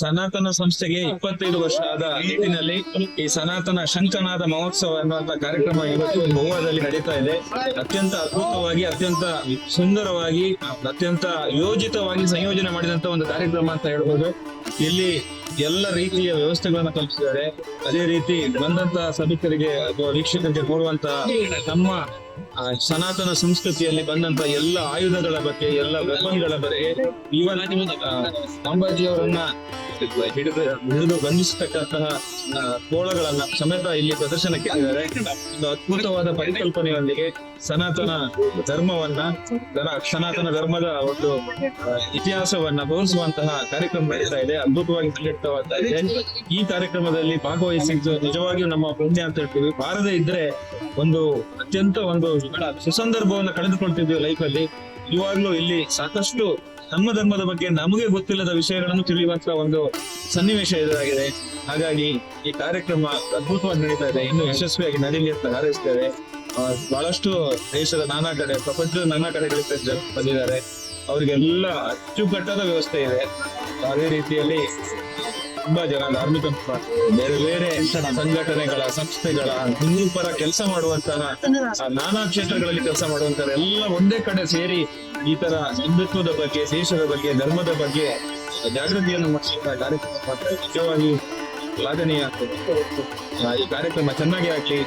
ಸನಾತನ ಸಂಸ್ಥೆಗೆ ಇಪ್ಪತ್ತೈದು ವರ್ಷ ಆದ ನಿಟ್ಟಿನಲ್ಲಿ ಈ ಸನಾತನ ಶಂಕನಾದ ಮಹೋತ್ಸವ ಎನ್ನುವಂತ ಕಾರ್ಯಕ್ರಮ ಇವತ್ತು ಗೋವಾದಲ್ಲಿ ನಡೀತಾ ಇದೆ. ಅತ್ಯಂತ ಅದ್ಭುತವಾಗಿ, ಅತ್ಯಂತ ಸುಂದರವಾಗಿ, ಅತ್ಯಂತ ಯೋಜಿತವಾಗಿ ಸಂಯೋಜನೆ ಮಾಡಿದಂತ ಒಂದು ಕಾರ್ಯಕ್ರಮ ಅಂತ ಹೇಳ್ಬೋದು. ಇಲ್ಲಿ ಎಲ್ಲ ರೀತಿಯ ವ್ಯವಸ್ಥೆಗಳನ್ನ ಕಲ್ಪಿಸಿದ್ದಾರೆ. ಅದೇ ರೀತಿ ಬಂದಂತ ಸಭಿಕರಿಗೆ ಅಥವಾ ವೀಕ್ಷಕರಿಗೆ ಕೊಡುವಂತ ನಮ್ಮ ಸನಾತನ ಸಂಸ್ಕೃತಿಯಲ್ಲಿ ಬಂದಂತ ಎಲ್ಲ ಆಯುಧಗಳ ಬಗ್ಗೆ, ಎಲ್ಲ ವೆಪನ್ಗಳ ಬಗ್ಗೆ ಇವನ್ ಅಂಬಾಜಿಯವರನ್ನ ಹಿಡಿದು ಹಿಡಿದು ಬಂಧಿಸತಕ್ಕಂತಹ ಕೋಳಗಳನ್ನ ಸಮೇತ ಇಲ್ಲಿ ಪ್ರದರ್ಶನಕ್ಕೆ ಒಂದು ಅದ್ಭುತವಾದ ಪರಿಕಲ್ಪನೆಯೊಂದಿಗೆ ಸನಾತನ ಧರ್ಮವನ್ನ ಸನಾತನ ಧರ್ಮದ ಒಂದು ಇತಿಹಾಸವನ್ನ ತೋರಿಸುವಂತಹ ಕಾರ್ಯಕ್ರಮ ನಡೀತಾ ಇದೆ. ಅದ್ಭುತವಾಗಿ ಸಂಘಟಿತವಾಗ್ತಾ ಇದೆ. ಈ ಕಾರ್ಯಕ್ರಮದಲ್ಲಿ ಭಾಗವಹಿಸಿದ್ದು ನಿಜವಾಗಿಯೂ ನಮ್ಮ ಪುಣ್ಯ ಅಂತ ಹೇಳ್ತೀವಿ. ಬಾರದೇ ಇದ್ರೆ ಒಂದು ಅತ್ಯಂತ ಒಂದು ಸುಸಂದರ್ಭವನ್ನು ಕಳೆದುಕೊಳ್ತಿದ್ವಿ ಲೈಫ್ ಅಲ್ಲಿ. ಇವಾಗ್ಲೂ ಇಲ್ಲಿ ಸಾಕಷ್ಟು ನಮ್ಮ ಧರ್ಮದ ಬಗ್ಗೆ ನಮಗೆ ಗೊತ್ತಿಲ್ಲದ ವಿಷಯಗಳನ್ನು ತಿಳಿಯುವಂತ ಒಂದು ಸನ್ನಿವೇಶ ಇದಾಗಿದೆ. ಹಾಗಾಗಿ ಈ ಕಾರ್ಯಕ್ರಮ ಅದ್ಭುತವಾಗಿ ನಡೀತಾ ಇದೆ. ಇನ್ನು ಯಶಸ್ವಿಯಾಗಿ ನಡೀಲಿ ಅಂತ ಹಾರೈಸ್ತೇವೆ. ಬಹಳಷ್ಟು ದೇಶದ ನಾನಾ ಕಡೆ, ಪ್ರಪಂಚದ ನಾನಾ ಕಡೆಗಳಿಂದ ಬಂದಿದ್ದಾರೆ. ಅವರಿಗೆಲ್ಲ ಅಚ್ಚುಕಟ್ಟಾದ ವ್ಯವಸ್ಥೆ ಇದೆ. ಅದೇ ರೀತಿಯಲ್ಲಿ ತುಂಬಾ ಜನ ಧಾರ್ಮಿಕ ಬೇರೆ ಬೇರೆ ಸಂಘಟನೆಗಳ, ಸಂಸ್ಥೆಗಳ ಹಿಂದೂ ಪರ ಕೆಲಸ ಮಾಡುವಂತಹ ನಾನಾ ಕ್ಷೇತ್ರಗಳಲ್ಲಿ ಕೆಲಸ ಮಾಡುವಂತಹ ಎಲ್ಲ ಒಂದೇ ಕಡೆ ಸೇರಿ ಈ ತರ ಹಿಂದುತ್ವದ ಬಗ್ಗೆ, ದೇಶದ ಬಗ್ಗೆ, ಧರ್ಮದ ಬಗ್ಗೆ ಜಾಗೃತಿಯನ್ನು ಮೂಡಿಸುವಂತಹ ಕಾರ್ಯಕ್ರಮ ಮಾಡ್ತಾರೆ. ನಿಜವಾಗಿ ಶ್ಲಾಘನೀಯ ಈ ಕಾರ್ಯಕ್ರಮ ಚೆನ್ನಾಗಿ ಆಗ್ಲಿ.